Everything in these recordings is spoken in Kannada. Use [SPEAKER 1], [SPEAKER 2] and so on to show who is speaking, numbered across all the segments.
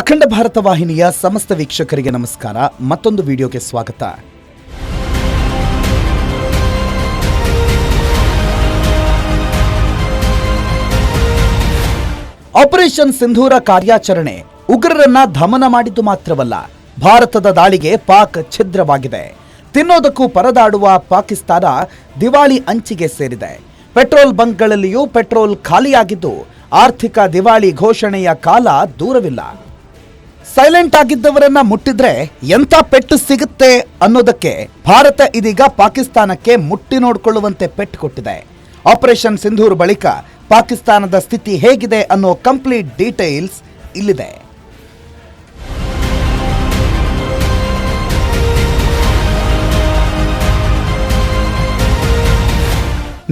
[SPEAKER 1] ಅಖಂಡ ಭಾರತ ವಾಹಿನಿಯ ಸಮಸ್ತ ವೀಕ್ಷಕರಿಗೆ ನಮಸ್ಕಾರ. ಮತ್ತೊಂದು ವಿಡಿಯೋಗೆ ಸ್ವಾಗತ. ಆಪರೇಷನ್ ಸಿಂಧೂರ ಕಾರ್ಯಾಚರಣೆ ಉಗ್ರರನ್ನ ದಮನ ಮಾಡಿದ್ದು ಮಾತ್ರವಲ್ಲ, ಭಾರತದ ದಾಳಿಗೆ ಪಾಕ್ ಛಿದ್ರವಾಗಿದೆ. ತಿನ್ನೋದಕ್ಕೂ ಪರದಾಡುವ ಪಾಕಿಸ್ತಾನ ದಿವಾಳಿ ಅಂಚಿಗೆ ಸೇರಿದೆ. ಪೆಟ್ರೋಲ್ ಬಂಕ್ಗಳಲ್ಲಿಯೂ ಪೆಟ್ರೋಲ್ ಖಾಲಿಯಾಗಿದ್ದು, ಆರ್ಥಿಕ ದಿವಾಳಿ ಘೋಷಣೆಯ ಕಾಲ ದೂರವಿಲ್ಲ. ಸೈಲೆಂಟ್ ಆಗಿದ್ದವರನ್ನ ಮುಟ್ಟಿದ್ರೆ ಎಂಥ ಪೆಟ್ಟು ಸಿಗುತ್ತೆ ಅನ್ನೋದಕ್ಕೆ ಭಾರತ ಇದೀಗ ಪಾಕಿಸ್ತಾನಕ್ಕೆ ಮುಟ್ಟಿ ನೋಡಿಕೊಳ್ಳುವಂತೆ ಪೆಟ್ಟು ಕೊಟ್ಟಿದೆ. ಆಪರೇಷನ್ ಸಿಂಧೂರ್ ಬಳಿಕ ಪಾಕಿಸ್ತಾನದ ಸ್ಥಿತಿ ಹೇಗಿದೆ ಅನ್ನೋ ಕಂಪ್ಲೀಟ್ ಡೀಟೇಲ್ಸ್ ಇಲ್ಲಿದೆ.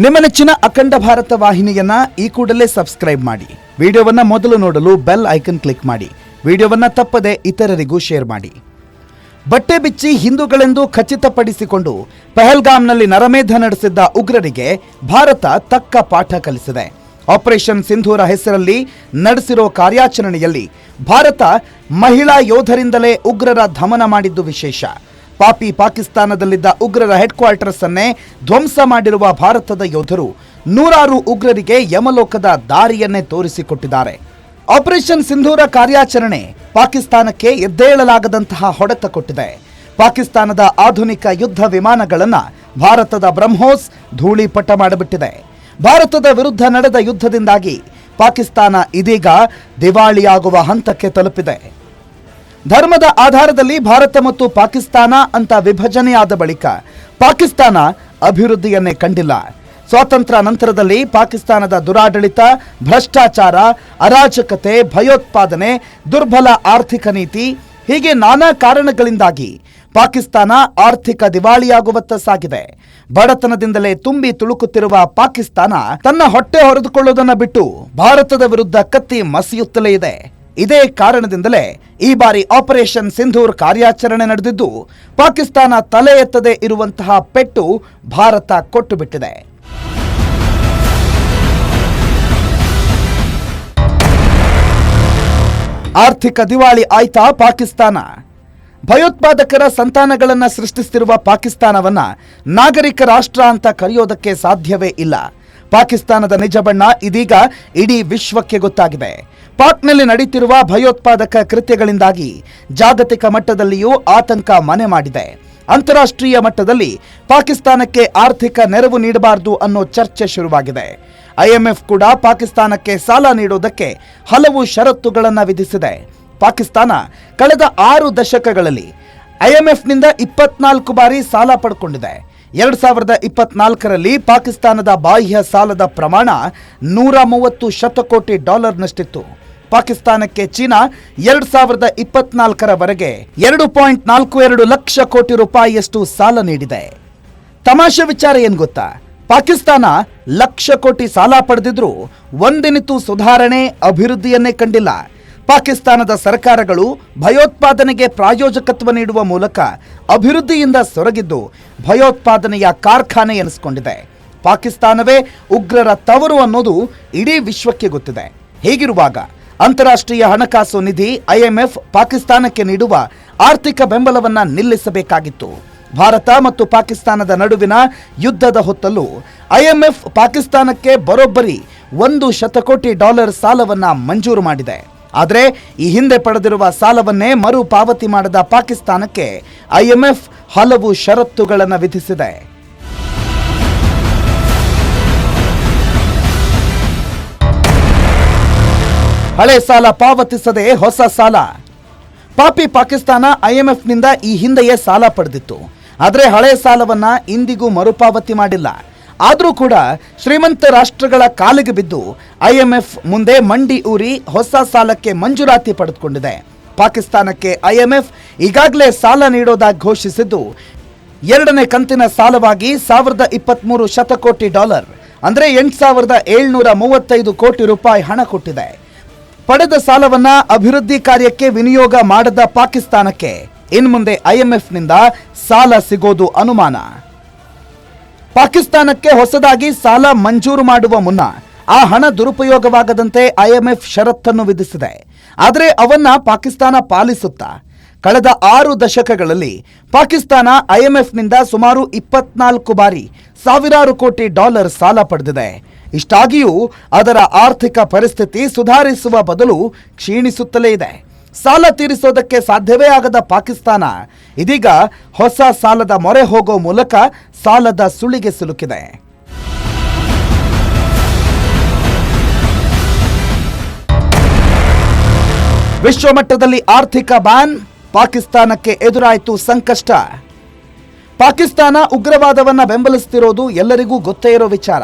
[SPEAKER 1] ನಿಮ್ಮ ನೆಚ್ಚಿನ ಅಖಂಡ ಭಾರತ ವಾಹಿನಿಯನ್ನ ಈ ಕೂಡಲೇ ಸಬ್ಸ್ಕ್ರೈಬ್ ಮಾಡಿ. ವಿಡಿಯೋವನ್ನ ಮೊದಲು ನೋಡಲು ಬೆಲ್ ಐಕನ್ ಕ್ಲಿಕ್ ಮಾಡಿ. ವಿಡಿಯೋವನ್ನ ತಪ್ಪದೆ ಇತರರಿಗೂ ಶೇರ್ ಮಾಡಿ. ಬಟ್ಟೆ ಬಿಚ್ಚಿ ಹಿಂದೂಗಳೆಂದು ಖಚಿತಪಡಿಸಿಕೊಂಡು ಪೆಹಲ್ಗಾಮ್ನಲ್ಲಿ ನರಮೇಧ ನಡೆಸಿದ್ದ ಉಗ್ರರಿಗೆ ಭಾರತ ತಕ್ಕ ಪಾಠ ಕಲಿಸಿದೆ. ಆಪರೇಷನ್ ಸಿಂಧೂರ ಹೆಸರಲ್ಲಿ ನಡೆಸಿರೋ ಕಾರ್ಯಾಚರಣೆಯಲ್ಲಿ ಭಾರತ ಮಹಿಳಾ ಯೋಧರಿಂದಲೇ ಉಗ್ರರ ದಮನ ಮಾಡಿದ್ದು ವಿಶೇಷ. ಪಾಪಿ ಪಾಕಿಸ್ತಾನದಲ್ಲಿದ್ದ ಉಗ್ರರ ಹೆಡ್ ಕ್ವಾರ್ಟರ್ಸ್ ಅನ್ನೇ ಧ್ವಂಸ ಮಾಡಿರುವ ಭಾರತದ ಯೋಧರು ನೂರಾರು ಉಗ್ರರಿಗೆ ಯಮಲೋಕದ ದಾರಿಯನ್ನೇ ತೋರಿಸಿಕೊಟ್ಟಿದ್ದಾರೆ. ಆಪರೇಷನ್ ಸಿಂಧೂರ ಕಾರ್ಯಾಚರಣೆ ಪಾಕಿಸ್ತಾನಕ್ಕೆ ಎದ್ದೇಳಲಾಗದಂತಹ ಹೊಡೆತ ಕೊಟ್ಟಿದೆ. ಪಾಕಿಸ್ತಾನದ ಆಧುನಿಕ ಯುದ್ಧ ವಿಮಾನಗಳನ್ನು ಭಾರತದ ಬ್ರಹ್ಮೋಸ್ ಧೂಳಿಪಟ ಮಾಡಿಬಿಟ್ಟಿದೆ. ಭಾರತದ ವಿರುದ್ಧ ನಡೆದ ಯುದ್ಧದಿಂದಾಗಿ ಪಾಕಿಸ್ತಾನ ಇದೀಗ ದಿವಾಳಿಯಾಗುವ ಹಂತಕ್ಕೆ ತಲುಪಿದೆ. ಧರ್ಮದ ಆಧಾರದಲ್ಲಿ ಭಾರತ ಮತ್ತು ಪಾಕಿಸ್ತಾನ ಅಂತ ವಿಭಜನೆಯಾದ ಬಳಿಕ ಪಾಕಿಸ್ತಾನ ಅಭಿವೃದ್ಧಿಯನ್ನೇ ಕಂಡಿಲ್ಲ. ಸ್ವಾತಂತ್ರ್ಯ ನಂತರದಲ್ಲಿ ಪಾಕಿಸ್ತಾನದ ದುರಾಡಳಿತ, ಭ್ರಷ್ಟಾಚಾರ, ಅರಾಜಕತೆ, ಭಯೋತ್ಪಾದನೆ, ದುರ್ಬಲ ಆರ್ಥಿಕ ನೀತಿ ಹೀಗೆ ನಾನಾ ಕಾರಣಗಳಿಂದಾಗಿ ಪಾಕಿಸ್ತಾನ ಆರ್ಥಿಕ ದಿವಾಳಿಯಾಗುವತ್ತ ಸಾಗಿದೆ. ಬಡತನದಿಂದಲೇ ತುಂಬಿ ತುಳುಕುತ್ತಿರುವ ಪಾಕಿಸ್ತಾನ ತನ್ನ ಹೊಟ್ಟೆ ಹೊರೆದುಕೊಳ್ಳುವುದನ್ನು ಬಿಟ್ಟು ಭಾರತದ ವಿರುದ್ಧ ಕತ್ತಿ ಮಸಿಯುತ್ತಲೇ ಇದೆ. ಇದೇ ಕಾರಣದಿಂದಲೇ ಈ ಬಾರಿ ಆಪರೇಷನ್ ಸಿಂಧೂರ್ ಕಾರ್ಯಾಚರಣೆ ನಡೆದಿದ್ದು, ಪಾಕಿಸ್ತಾನ ತಲೆ ಎತ್ತದೇ ಇರುವಂತಹ ಪೆಟ್ಟು ಭಾರತ ಕೊಟ್ಟು ಬಿಟ್ಟಿದೆ. ಆರ್ಥಿಕ ದಿವಾಳಿ ಆಯ್ತಾ ಪಾಕಿಸ್ತಾನ? ಭಯೋತ್ಪಾದಕರ ಸಂತಾನಗಳನ್ನ ಸೃಷ್ಟಿಸುತ್ತಿರುವ ಪಾಕಿಸ್ತಾನವನ್ನ ನಾಗರಿಕ ರಾಷ್ಟ್ರ ಅಂತ ಕರೆಯೋದಕ್ಕೆ ಸಾಧ್ಯವೇ ಇಲ್ಲ. ಪಾಕಿಸ್ತಾನದ ನಿಜ ಬಣ್ಣ ಇದೀಗ ಇಡೀ ವಿಶ್ವಕ್ಕೆ ಗೊತ್ತಾಗಿದೆ. ಪಾಕ್ನಲ್ಲಿ ನಡೀತಿರುವ ಭಯೋತ್ಪಾದಕ ಕೃತ್ಯಗಳಿಂದಾಗಿ ಜಾಗತಿಕ ಮಟ್ಟದಲ್ಲಿಯೂ ಆತಂಕ ಮನೆ ಮಾಡಿದೆ. ಅಂತಾರಾಷ್ಟ್ರೀಯ ಮಟ್ಟದಲ್ಲಿ ಪಾಕಿಸ್ತಾನಕ್ಕೆ ಆರ್ಥಿಕ ನೆರವು ನೀಡಬಾರದು ಅನ್ನೋ ಚರ್ಚೆ ಶುರುವಾಗಿದೆ. ಐಎಂಎಫ್ ಕೂಡ ಪಾಕಿಸ್ತಾನಕ್ಕೆ ಸಾಲ ನೀಡುವುದಕ್ಕೆ ಹಲವು ಷರತ್ತುಗಳನ್ನು ವಿಧಿಸಿದೆ. ಪಾಕಿಸ್ತಾನ ಕಳೆದ ಆರು ದಶಕಗಳಲ್ಲಿ ಐಎಂಎಫ್ನಿಂದ ಇಪ್ಪತ್ನಾಲ್ಕು ಬಾರಿ ಸಾಲ ಪಡ್ಕೊಂಡಿದೆ. ಎರಡು ಸಾವಿರದ ಇಪ್ಪತ್ನಾಲ್ಕರಲ್ಲಿ ಪಾಕಿಸ್ತಾನದ ಬಾಹ್ಯ ಸಾಲದ ಪ್ರಮಾಣ ನೂರ ಮೂವತ್ತು ಶತಕೋಟಿ ಡಾಲರ್ನಷ್ಟಿತ್ತು. ಪಾಕಿಸ್ತಾನಕ್ಕೆ ಚೀನಾ ಎರಡು ಸಾವಿರದ ಇಪ್ಪತ್ನಾಲ್ಕರವರೆಗೆ ಎರಡು ಪಾಯಿಂಟ್ ನಾಲ್ಕು ಎರಡು ಲಕ್ಷ ಕೋಟಿ ರೂಪಾಯಿಯಷ್ಟು ಸಾಲ ನೀಡಿದೆ. ತಮಾಷೆ ವಿಚಾರ ಏನು ಗೊತ್ತಾ? ಪಾಕಿಸ್ತಾನ ಲಕ್ಷ ಕೋಟಿ ಸಾಲ ಪಡೆದಿದ್ರು ಒಂದಿನಿತು ಸುಧಾರಣೆ ಅಭಿವೃದ್ಧಿಯನ್ನೇ ಕಂಡಿಲ್ಲ. ಪಾಕಿಸ್ತಾನದ ಸರ್ಕಾರಗಳು ಭಯೋತ್ಪಾದನೆಗೆ ಪ್ರಾಯೋಜಕತ್ವ ನೀಡುವ ಮೂಲಕ ಅಭಿವೃದ್ಧಿಯಿಂದ ಸೊರಗಿದ್ದು ಭಯೋತ್ಪಾದನೆಯ ಕಾರ್ಖಾನೆ ಎನಿಸಿಕೊಂಡಿದೆ. ಪಾಕಿಸ್ತಾನವೇ ಉಗ್ರರ ತವರು ಅನ್ನೋದು ಇಡೀ ವಿಶ್ವಕ್ಕೆ ಗೊತ್ತಿದೆ. ಹೀಗಿರುವಾಗ ಅಂತಾರಾಷ್ಟ್ರೀಯ ಹಣಕಾಸು ನಿಧಿ ಐಎಂಎಫ್ ಪಾಕಿಸ್ತಾನಕ್ಕೆ ನೀಡುವ ಆರ್ಥಿಕ ಬೆಂಬಲವನ್ನು ನಿಲ್ಲಿಸಬೇಕಾಗಿತ್ತು. ಭಾರತ ಮತ್ತು ಪಾಕಿಸ್ತಾನದ ನಡುವಿನ ಯುದ್ಧದ ಹೊತ್ತಲ್ಲೂ ಐಎಂಎಫ್ ಪಾಕಿಸ್ತಾನಕ್ಕೆ ಬರೋಬ್ಬರಿ ಒಂದು ಶತಕೋಟಿ ಡಾಲರ್ ಸಾಲವನ್ನ ಮಂಜೂರು ಮಾಡಿದೆ. ಆದರೆ ಈ ಹಿಂದೆ ಪಡೆದಿರುವ ಸಾಲವನ್ನೇ ಮರು ಪಾವತಿ ಮಾಡದ ಪಾಕಿಸ್ತಾನಕ್ಕೆ ಐಎಂಎಫ್ ಹಲವು ಷರತ್ತುಗಳನ್ನು ವಿಧಿಸಿದೆ. ಹಳೆ ಸಾಲ ಪಾವತಿಸದೆ ಹೊಸ ಸಾಲ. ಪಾಪಿ ಪಾಕಿಸ್ತಾನ ಐಎಂಎಫ್ನಿಂದ ಈ ಹಿಂದೆಯೇ ಸಾಲ ಪಡೆದಿತ್ತು. ಆದರೆ ಹಳೆ ಸಾಲವನ್ನು ಇಂದಿಗೂ ಮರುಪಾವತಿ ಮಾಡಿಲ್ಲ. ಆದರೂ ಕೂಡ ಶ್ರೀಮಂತ ರಾಷ್ಟ್ರಗಳ ಕಾಲಿಗೆ ಬಿದ್ದು ಐಎಂಎಫ್ ಮುಂದೆ ಮಂಡಿ ಊರಿ ಹೊಸ ಸಾಲಕ್ಕೆ ಮಂಜೂರಾತಿ ಪಡೆದುಕೊಂಡಿದೆ. ಪಾಕಿಸ್ತಾನಕ್ಕೆ ಐಎಂಎಫ್ ಈಗಾಗಲೇ ಸಾಲ ನೀಡೋದಾಗಿ ಘೋಷಿಸಿದ್ದು ಎರಡನೇ ಕಂತಿನ ಸಾಲವಾಗಿ ಸಾವಿರದ ಇಪ್ಪತ್ತ್ಮೂರು ಶತಕೋಟಿ ಡಾಲರ್, ಅಂದರೆ ಎಂಟು ಸಾವಿರದ ಏಳ್ನೂರ ಮೂವತ್ತೈದು ಕೋಟಿ ರೂಪಾಯಿ ಹಣ ಕೊಟ್ಟಿದೆ. ಪಡೆದ ಸಾಲವನ್ನು ಅಭಿವೃದ್ಧಿ ಕಾರ್ಯಕ್ಕೆ ವಿನಿಯೋಗ ಮಾಡದ ಪಾಕಿಸ್ತಾನಕ್ಕೆ ಇನ್ಮುಂದೆ ಐಎಂಎಫ್ನಿಂದ ಸಾಲ ಸಿಗೋದು ಅನುಮಾನ. ಪಾಕಿಸ್ತಾನಕ್ಕೆ ಹೊಸದಾಗಿ ಸಾಲ ಮಂಜೂರು ಮಾಡುವ ಮುನ್ನ ಆ ಹಣ ದುರುಪಯೋಗವಾಗದಂತೆ ಐಎಂಎಫ್ ಷರತ್ತನ್ನು ವಿಧಿಸಿದೆ. ಆದರೆ ಅವನ್ನ ಪಾಕಿಸ್ತಾನ ಪಾಲಿಸುತ್ತಾ? ಕಳೆದ ಆರು ದಶಕಗಳಲ್ಲಿ ಪಾಕಿಸ್ತಾನ ಐಎಂಎಫ್ನಿಂದ ಸುಮಾರು ಇಪ್ಪತ್ನಾಲ್ಕು ಬಾರಿ ಸಾವಿರಾರು ಕೋಟಿ ಡಾಲರ್ ಸಾಲ ಪಡೆದಿದೆ. ಇಷ್ಟಾಗಿಯೂ ಅದರ ಆರ್ಥಿಕ ಪರಿಸ್ಥಿತಿ ಸುಧಾರಿಸುವ ಬದಲು ಕ್ಷೀಣಿಸುತ್ತಲೇ ಇದೆ. ಸಾಲ ತೀರಿಸೋದಕ್ಕೆ ಸಾಧ್ಯವೇ ಆಗದ ಪಾಕಿಸ್ತಾನ, ಇದೀಗ ಹೊಸ ಸಾಲದ ಮೊರೆ ಹೋಗೋ ಮೂಲಕ ಸಾಲದ ಸುಳಿಗೆ ಸಿಲುಕಿದೆ. ವಿಶ್ವಮಟ್ಟದಲ್ಲಿ ಆರ್ಥಿಕ ಬ್ಯಾನ್, ಪಾಕಿಸ್ತಾನಕ್ಕೆ ಎದುರಾಯಿತು ಸಂಕಷ್ಟ. ಪಾಕಿಸ್ತಾನ ಉಗ್ರವಾದವನ್ನ ಬೆಂಬಲಿಸುತ್ತಿರೋದು ಎಲ್ಲರಿಗೂ ಗೊತ್ತೇ ಇರೋ ವಿಚಾರ.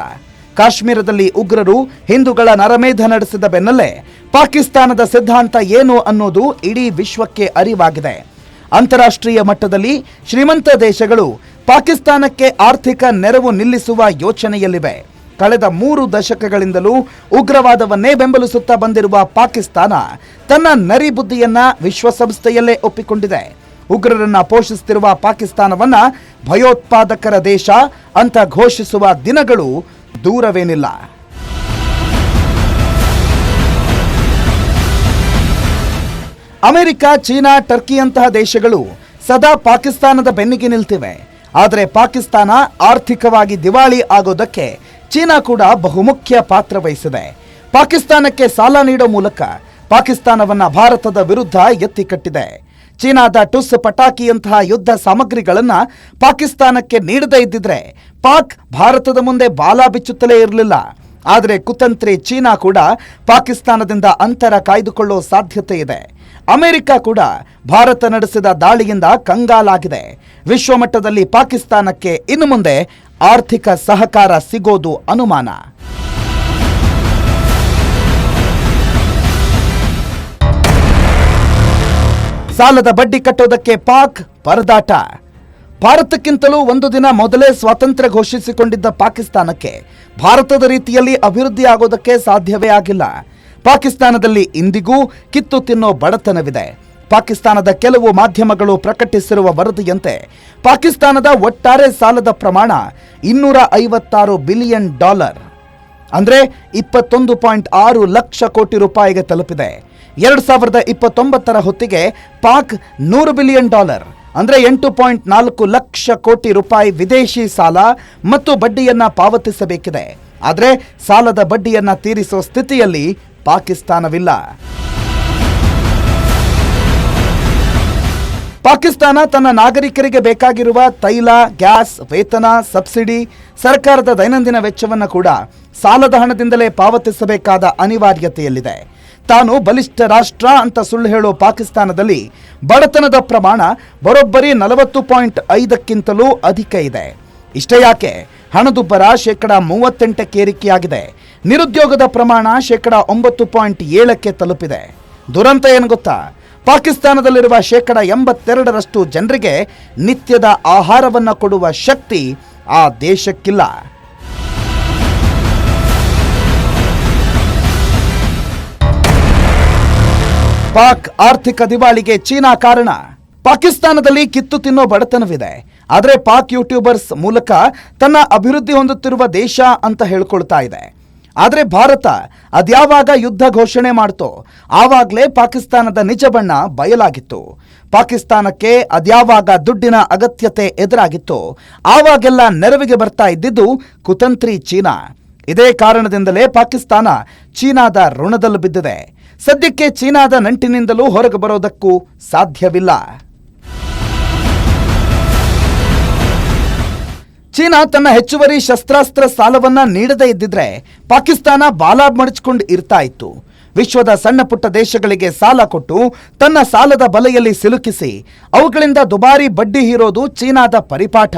[SPEAKER 1] ಕಾಶ್ಮೀರದಲ್ಲಿ ಉಗ್ರರು ಹಿಂದೂಗಳ ನರಮೇಧ ನಡೆಸಿದ ಬೆನ್ನಲ್ಲೇ ಪಾಕಿಸ್ತಾನದ ಸಿದ್ಧಾಂತ ಏನು ಅನ್ನೋದು ಇಡೀ ವಿಶ್ವಕ್ಕೆ ಅರಿವಾಗಿದೆ. ಅಂತಾರಾಷ್ಟ್ರೀಯ ಮಟ್ಟದಲ್ಲಿ ಶ್ರೀಮಂತ ದೇಶಗಳು ಪಾಕಿಸ್ತಾನಕ್ಕೆ ಆರ್ಥಿಕ ನೆರವು ನಿಲ್ಲಿಸುವ ಯೋಚನೆಯಲ್ಲಿವೆ. ಕಳೆದ ಮೂರು ದಶಕಗಳಿಂದಲೂ ಉಗ್ರವಾದವನ್ನೇ ಬೆಂಬಲಿಸುತ್ತಾ ಬಂದಿರುವ ಪಾಕಿಸ್ತಾನ ತನ್ನ ನರಿ ಬುದ್ಧಿಯನ್ನ ವಿಶ್ವಸಂಸ್ಥೆಯಲ್ಲೇ ಒಪ್ಪಿಕೊಂಡಿದೆ. ಉಗ್ರರನ್ನ ಪೋಷಿಸುತ್ತಿರುವ ಪಾಕಿಸ್ತಾನವನ್ನ ಭಯೋತ್ಪಾದಕರ ದೇಶ ಅಂತ ಘೋಷಿಸುವ ದಿನಗಳು ದೂರವೇನಿಲ್ಲ. ಅಮೆರಿಕ, ಚೀನಾ ಟರ್ಕಿಯಂತಹ ದೇಶಗಳು ಸದಾ ಪಾಕಿಸ್ತಾನದ ಬೆನ್ನಿಗೆ ನಿಲ್ತಿವೆ. ಆದರೆ ಪಾಕಿಸ್ತಾನ ಆರ್ಥಿಕವಾಗಿ ದಿವಾಳಿ ಆಗೋದಕ್ಕೆ ಚೀನಾ ಕೂಡ ಬಹುಮುಖ್ಯ ಪಾತ್ರ ವಹಿಸಿದೆ. ಪಾಕಿಸ್ತಾನಕ್ಕೆ ಸಾಲ ನೀಡೋ ಮೂಲಕ ಪಾಕಿಸ್ತಾನವನ್ನು ಭಾರತದ ವಿರುದ್ಧ ಎತ್ತಿ ಕಟ್ಟಿದೆ. ಚೀನಾದ ಟುಸ್ ಪಟಾಕಿಯಂತಹ ಯುದ್ಧ ಸಾಮಗ್ರಿಗಳನ್ನ ಪಾಕಿಸ್ತಾನಕ್ಕೆ ನೀಡದೇ ಇದ್ದಿದ್ರೆ ಪಾಕ್ ಭಾರತದ ಮುಂದೆ ಬಾಲ ಬಿಚ್ಚುತ್ತಲೇ ಇರಲಿಲ್ಲ. ಆದರೆ ಕುತಂತ್ರಿ ಚೀನಾ ಕೂಡ ಪಾಕಿಸ್ತಾನದಿಂದ ಅಂತರ ಕಾಯ್ದುಕೊಳ್ಳೋ ಸಾಧ್ಯತೆ ಇದೆ. ಅಮೆರಿಕ ಕೂಡ ಭಾರತ ನಡೆಸಿದ ದಾಳಿಯಿಂದ ಕಂಗಾಲಾಗಿದೆ. ವಿಶ್ವಮಟ್ಟದಲ್ಲಿ ಪಾಕಿಸ್ತಾನಕ್ಕೆ ಇನ್ನು ಮುಂದೆ ಆರ್ಥಿಕ ಸಹಕಾರ ಸಿಗೋದು ಅನುಮಾನ. ಸಾಲದ ಬಡ್ಡಿ ಕಟ್ಟೋದಕ್ಕೆ ಪಾಕ್ ಪರದಾಟ. ಭಾರತಕ್ಕಿಂತಲೂ ಒಂದು ದಿನ ಮೊದಲೇ ಸ್ವಾತಂತ್ರ್ಯ ಘೋಷಿಸಿಕೊಂಡಿದ್ದ ಪಾಕಿಸ್ತಾನಕ್ಕೆ ಭಾರತದ ರೀತಿಯಲ್ಲಿ ಅಭಿವೃದ್ಧಿ ಆಗೋದಕ್ಕೆ ಸಾಧ್ಯವೇ ಆಗಿಲ್ಲ. ಪಾಕಿಸ್ತಾನದಲ್ಲಿ ಇಂದಿಗೂ ಕಿತ್ತು ತಿನ್ನೋ ಬಡತನವಿದೆ. ಪಾಕಿಸ್ತಾನದ ಕೆಲವು ಮಾಧ್ಯಮಗಳು ಪ್ರಕಟಿಸಿರುವ ವರದಿಯಂತೆ, ಪಾಕಿಸ್ತಾನದ ಒಟ್ಟಾರೆ ಸಾಲದ ಪ್ರಮಾಣ ಇನ್ನೂರ ಐವತ್ತಾರು ಬಿಲಿಯನ್ ಡಾಲರ್. ಅಂದ್ರೆ ಇಪ್ಪತ್ತೊಂದು ಪಾಯಿಂಟ್ ಆರು ಲಕ್ಷ ಕೋಟಿ ರೂಪಾಯಿಗೆ ತಲುಪಿದೆ. ಎರಡ್ ಸಾವಿರದ ಇಪ್ಪತ್ತೊಂಬತ್ತರ ಹೊತ್ತಿಗೆ ಪಾಕ್ ನೂರು ಬಿಲಿಯನ್ ಡಾಲರ್, ಅಂದ್ರೆ ಎಂಟು ಪಾಯಿಂಟ್ ನಾಲ್ಕು ಲಕ್ಷ ಕೋಟಿ ರೂಪಾಯಿ ವಿದೇಶಿ ಸಾಲ ಮತ್ತು ಬಡ್ಡಿಯನ್ನ ಪಾವತಿಸಬೇಕಿದೆ. ಆದರೆ ಸಾಲದ ಬಡ್ಡಿಯನ್ನ ತೀರಿಸೋ ಸ್ಥಿತಿಯಲ್ಲಿ ಪಾಕಿಸ್ತಾನವಿಲ್ಲ. ಪಾಕಿಸ್ತಾನ ತನ್ನ ನಾಗರಿಕರಿಗೆ ಬೇಕಾಗಿರುವ ತೈಲ, ಗ್ಯಾಸ್, ವೇತನ, ಸಬ್ಸಿಡಿ, ಸರ್ಕಾರದ ದೈನಂದಿನ ವೆಚ್ಚವನ್ನು ಕೂಡ ಸಾಲದ ಹಣದಿಂದಲೇ ಪಾವತಿಸಬೇಕಾದ ಅನಿವಾರ್ಯತೆಯಲ್ಲಿದೆ. ತಾನು ಬಲಿಷ್ಠ ರಾಷ್ಟ್ರ ಅಂತ ಸುಳ್ಳು ಹೇಳೋ ಪಾಕಿಸ್ತಾನದಲ್ಲಿ ಬಡತನದ ಪ್ರಮಾಣ ಬರೋಬ್ಬರಿ ನಲವತ್ತು ಪಾಯಿಂಟ್ ಐದಕ್ಕಿಂತಲೂ ಅಧಿಕ ಇದೆ. ಇಷ್ಟೇ ಯಾಕೆ? ಹಣದುಬ್ಬರ ಶೇಕಡ ಮೂವತ್ತೆಂಟಕ್ಕೆ ಏರಿಕೆಯಾಗಿದೆ. ನಿರುದ್ಯೋಗದ ಪ್ರಮಾಣ ಶೇಕಡ ಒಂಬತ್ತು ಪಾಯಿಂಟ್ ಏಳಕ್ಕೆ ತಲುಪಿದೆ. ದುರಂತ ಏನು ಗೊತ್ತಾ? ಪಾಕಿಸ್ತಾನದಲ್ಲಿರುವ ಶೇಕಡ ಎಂಬತ್ತೆರಡರಷ್ಟು ಜನರಿಗೆ ನಿತ್ಯದ ಆಹಾರವನ್ನು ಕೊಡುವ ಶಕ್ತಿ ಆ ದೇಶಕ್ಕಿಲ್ಲ. ಪಾಕ್ ಆರ್ಥಿಕ ದಿವಾಳಿಗೆ ಚೀನಾ ಕಾರಣ. ಪಾಕಿಸ್ತಾನದಲ್ಲಿ ಕಿತ್ತು ತಿನ್ನೋ ಬಡತನವಿದೆ. ಆದರೆ ಪಾಕ್ ಯೂಟ್ಯೂಬರ್ಸ್ ಮೂಲಕ ತನ್ನ ಅಭಿವೃದ್ಧಿ ಹೊಂದುತ್ತಿರುವ ದೇಶ ಅಂತ ಹೇಳ್ಕೊಳ್ತಾ ಇದೆ. ಆದರೆ ಭಾರತ ಅದ್ಯಾವಾಗ ಯುದ್ಧ ಘೋಷಣೆ ಮಾಡ್ತೋ, ಆವಾಗಲೇ ಪಾಕಿಸ್ತಾನದ ನಿಜ ಬಣ್ಣ ಬಯಲಾಗಿತ್ತು. ಪಾಕಿಸ್ತಾನಕ್ಕೆ ಅದ್ಯಾವಾಗ ದುಡ್ಡಿನ ಅಗತ್ಯತೆ ಎದುರಾಗಿತ್ತು, ಆವಾಗೆಲ್ಲ ನೆರವಿಗೆ ಬರ್ತಾ ಇದ್ದಿದ್ದು ಕುತಂತ್ರಿ ಚೀನಾ. ಇದೇ ಕಾರಣದಿಂದಲೇ ಪಾಕಿಸ್ತಾನ ಚೀನಾದ ಋಣದಲ್ಲಿ ಬಿದ್ದಿದೆ. ಸದ್ಯಕ್ಕೆ ಚೀನಾದ ನಂಟಿನಿಂದಲೂ ಹೊರಗೆ ಬರೋದಕ್ಕೂ ಸಾಧ್ಯವಿಲ್ಲ. ಚೀನಾ ತನ್ನ ಹೆಚ್ಚುವರಿ ಶಸ್ತ್ರಾಸ್ತ್ರ ಸಾಲವನ್ನ ನೀಡದೇ ಇದ್ದಿದ್ರೆ ಪಾಕಿಸ್ತಾನ ಬಾಲ ಮಡಚಿಕೊಂಡು ಇರ್ತಾ ಇತ್ತು. ವಿಶ್ವದ ಸಣ್ಣ ಪುಟ್ಟ ದೇಶಗಳಿಗೆ ಸಾಲ ಕೊಟ್ಟು ತನ್ನ ಸಾಲದ ಬಲೆಯಲ್ಲಿ ಸಿಲುಕಿಸಿ ಅವುಗಳಿಂದ ದುಬಾರಿ ಬಡ್ಡಿ ಹೀರೋದು ಚೀನಾದ ಪರಿಪಾಠ.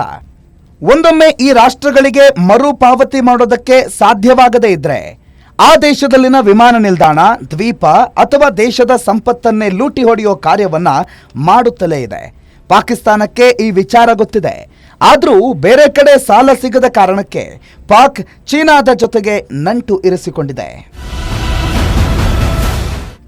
[SPEAKER 1] ಒಂದೊಮ್ಮೆ ಈ ರಾಷ್ಟ್ರಗಳಿಗೆ ಮರುಪಾವತಿ ಮಾಡೋದಕ್ಕೆ ಸಾಧ್ಯವಾಗದೇ ಇದ್ರೆ ಆ ದೇಶದಲ್ಲಿನ ವಿಮಾನ ನಿಲ್ದಾಣ, ದ್ವೀಪ ಅಥವಾ ದೇಶದ ಸಂಪತ್ತನ್ನೇ ಲೂಟಿ ಹೊಡೆಯೋ ಕಾರ್ಯವನ್ನ ಮಾಡುತ್ತಲೇ ಇದೆ. ಪಾಕಿಸ್ತಾನಕ್ಕೆ ಈ ವಿಚಾರ ಗೊತ್ತಿದೆ. ಆದರೂ ಬೇರೆ ಕಡೆ ಸಾಲ ಸಿಗದ ಕಾರಣಕ್ಕೆ ಪಾಕ್ ಚೀನಾದ ಜೊತೆಗೆ ನಂಟು ಇರಿಸಿಕೊಂಡಿದೆ.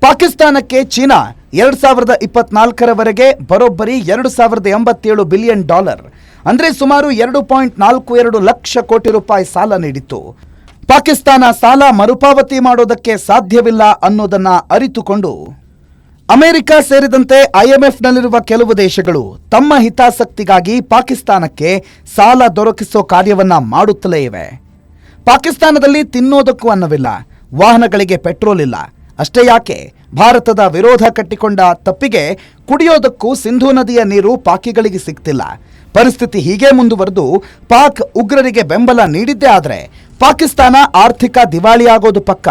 [SPEAKER 1] ಪಾಕಿಸ್ತಾನಕ್ಕೆ ಚೀನಾ ಎರಡು ಸಾವಿರದ ಇಪ್ಪತ್ನಾಲ್ಕರವರೆಗೆ ಬರೋಬ್ಬರಿ ಎರಡು ಸಾವಿರದ ಎಂಬತ್ತೇಳು ಬಿಲಿಯನ್ ಡಾಲರ್, ಅಂದರೆ ಸುಮಾರು ಎರಡು ಪಾಯಿಂಟ್ ನಾಲ್ಕು ಎರಡು ಲಕ್ಷ ಕೋಟಿ ರೂಪಾಯಿ ಸಾಲ ನೀಡಿತ್ತು. ಪಾಕಿಸ್ತಾನ ಸಾಲ ಮರುಪಾವತಿ ಮಾಡೋದಕ್ಕೆ ಸಾಧ್ಯವಿಲ್ಲ ಅನ್ನೋದನ್ನ ಅರಿತುಕೊಂಡು ಅಮೆರಿಕ ಸೇರಿದಂತೆ ಐಎಂಎಫ್ನಲ್ಲಿರುವ ಕೆಲವು ದೇಶಗಳು ತಮ್ಮ ಹಿತಾಸಕ್ತಿಗಾಗಿ ಪಾಕಿಸ್ತಾನಕ್ಕೆ ಸಾಲ ದೊರಕಿಸೋ ಕಾರ್ಯವನ್ನ ಮಾಡುತ್ತಲೇ ಇವೆ. ಪಾಕಿಸ್ತಾನದಲ್ಲಿ ತಿನ್ನೋದಕ್ಕೂ ಅನ್ನವಿಲ್ಲ, ವಾಹನಗಳಿಗೆ ಪೆಟ್ರೋಲ್ ಇಲ್ಲ. ಅಷ್ಟೇ ಯಾಕೆ? ಭಾರತದ ವಿರೋಧ ಕಟ್ಟಿಕೊಂಡ ತಪ್ಪಿಗೆ ಕುಡಿಯೋದಕ್ಕೂ ಸಿಂಧೂ ನದಿಯ ನೀರು ಪಾಕಿಗಳಿಗೆ ಸಿಗ್ತಿಲ್ಲ. ಪರಿಸ್ಥಿತಿ ಹೀಗೆ ಮುಂದುವರೆದು ಪಾಕ್ ಉಗ್ರರಿಗೆ ಬೆಂಬಲ ನೀಡಿದ್ದೇ ಆದರೆ ಪಾಕಿಸ್ತಾನ ಆರ್ಥಿಕ ದಿವಾಳಿಯಾಗೋದು ಪಕ್ಕ.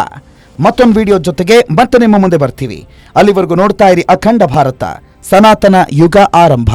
[SPEAKER 1] ಮತ್ತೊಂದು ವಿಡಿಯೋ ಜೊತೆಗೆ ಮತ್ತೆ ನಿಮ್ಮ ಮುಂದೆ ಬರ್ತೀವಿ. ಅಲ್ಲಿವರೆಗೂ ನೋಡ್ತಾ ಇರಿ ಅಖಂಡ ಭಾರತ, ಸನಾತನ ಯುಗ ಆರಂಭ.